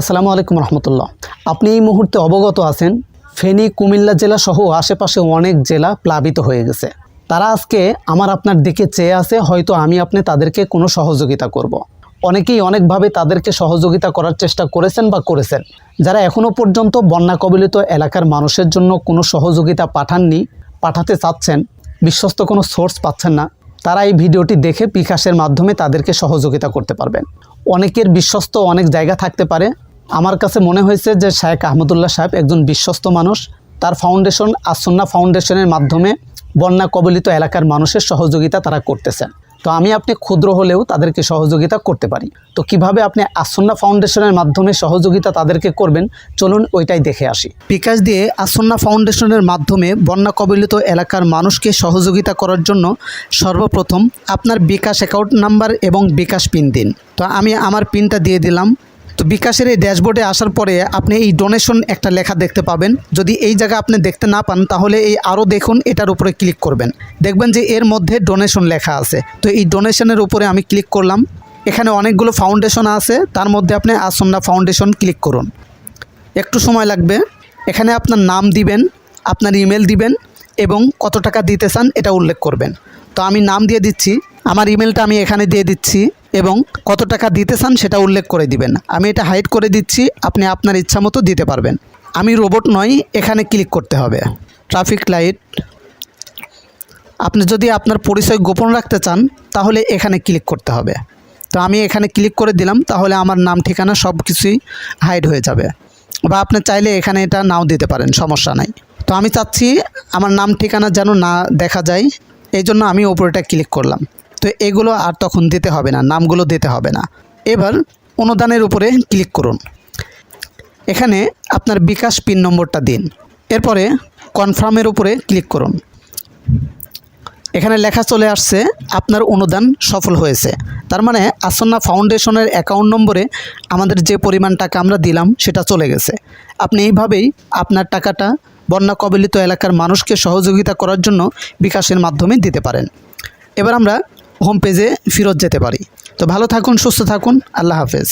আসসালামু আলাইকুম রহমতুল্লাহ। আপনি এই মুহূর্তে অবগত আছেন, ফেনী, কুমিল্লা জেলা সহ আশেপাশে অনেক জেলা প্লাবিত হয়ে গেছে। তারা আজকে আমার আপনার দিকে চেয়ে আছে, হয়তো আমি আপনি তাদেরকে কোনো সহযোগিতা করব। অনেকেই অনেকভাবে তাদেরকে সহযোগিতা করার চেষ্টা করেছেন বা করেছেন। যারা এখনও পর্যন্ত বন্যা কবলিত এলাকার মানুষের জন্য কোনো সহযোগিতা পাঠাননি, পাঠাতে চাচ্ছেন, বিশ্বস্ত কোনো সোর্স পাচ্ছেন না, তারা এই ভিডিওটি দেখে বিকাশের মাধ্যমে তাদেরকে সহযোগিতা করতে পারবেন। অনেকের বিশ্বস্ত অনেক জায়গা থাকতে পারে আমার কাছে মনে হয়েছে যে শায়েক আহমদুল্লাহ সাহেব একজন বিশ্বস্ত মানুষ। তার ফাউন্ডেশন আসন্না ফাউন্ডেশনের মাধ্যমে বন্যা কবলিত এলাকার মানুষের সহযোগিতা তারা করতেছেন। তো আমি আপনি ক্ষুদ্র হলেও তাদেরকে সহযোগিতা করতে পারি। তো কীভাবে আপনি আসন্না ফাউন্ডেশনের মাধ্যমে সহযোগিতা তাদেরকে করবেন? চলুন ওইটাই দেখে আসি। বিকাশ দিয়ে আসন্না ফাউন্ডেশনের মাধ্যমে বন্যা কবলিত এলাকার মানুষকে সহযোগিতা করার জন্য সর্বপ্রথম আপনার বিকাশ অ্যাকাউন্ট নাম্বার এবং বিকাশ পিন দিন। তো আমি আমার পিনটা দিয়ে দিলাম। তো বিকাশের এই ড্যাশবোর্ডে আসার পরে আপনি এই ডোনেশন একটা লেখা দেখতে পাবেন। যদি এই জায়গা আপনি দেখতে না পান, তাহলে এই আরও দেখুন, এটার উপরে ক্লিক করবেন। দেখবেন যে এর মধ্যে ডোনেশন লেখা আছে। তো এই ডোনেশনের উপরে আমি ক্লিক করলাম। এখানে অনেকগুলো ফাউন্ডেশন আছে। তার মধ্যে আপনি আসন্না ফাউন্ডেশন ক্লিক করুন। একটু সময় লাগবে। এখানে আপনার নাম দিবেন, আপনার ইমেল দিবেন এবং কত টাকা দিতে চান, এটা উল্লেখ করবেন। তো আমি নাম দিয়ে দিচ্ছি। আমার ইমেলটা আমি এখানে দিয়ে দিচ্ছি। এবং কত টাকা দিতে চান সেটা উল্লেখ করে দিবেন। আমি এটা হাইড করে দিচ্ছি, আপনি আপনার ইচ্ছা মতো দিতে পারবেন। আমি রোবট নই, এখানে ক্লিক করতে হবে। ট্রাফিক লাইট আপনি যদি আপনার পরিচয় গোপন রাখতে চান, তাহলে এখানে ক্লিক করতে হবে। তো আমি এখানে ক্লিক করে দিলাম, তাহলে আমার নাম, ঠিকানা সব কিছুই হাইড হয়ে যাবে। বা আপনি চাইলে এখানে এটা নাও দিতে পারেন, সমস্যা নাই। তো আমি চাচ্ছি আমার নাম, ঠিকানা যেন না দেখা যায়, এই জন্য আমি ওপরেটা ক্লিক করলাম। তো এগুলো আর তখন দিতে হবে না, নামগুলো দিতে হবে না। এবার অনুদানের উপরে ক্লিক করুন। এখানে আপনার বিকাশ পিন নম্বরটা দিন। এরপরে কনফার্মের উপরে ক্লিক করুন। এখানে লেখা চলে আসছে, আপনার অনুদান সফল হয়েছে। তার মানে আসন্না ফাউন্ডেশনের অ্যাকাউন্ট নম্বরে আমাদের যে পরিমাণ টাকা আমরা দিলাম, সেটা চলে গেছে। আপনি এইভাবেই আপনার টাকাটা বন্যা কবলিত এলাকার মানুষকে সহযোগিতা করার জন্য বিকাশের মাধ্যমে দিতে পারেন। এবার আমরা হোম পেজে ফেরত যেতে পারি। তো ভালো থাকুন সুস্থ থাকুন আল্লাহ হাফেজ।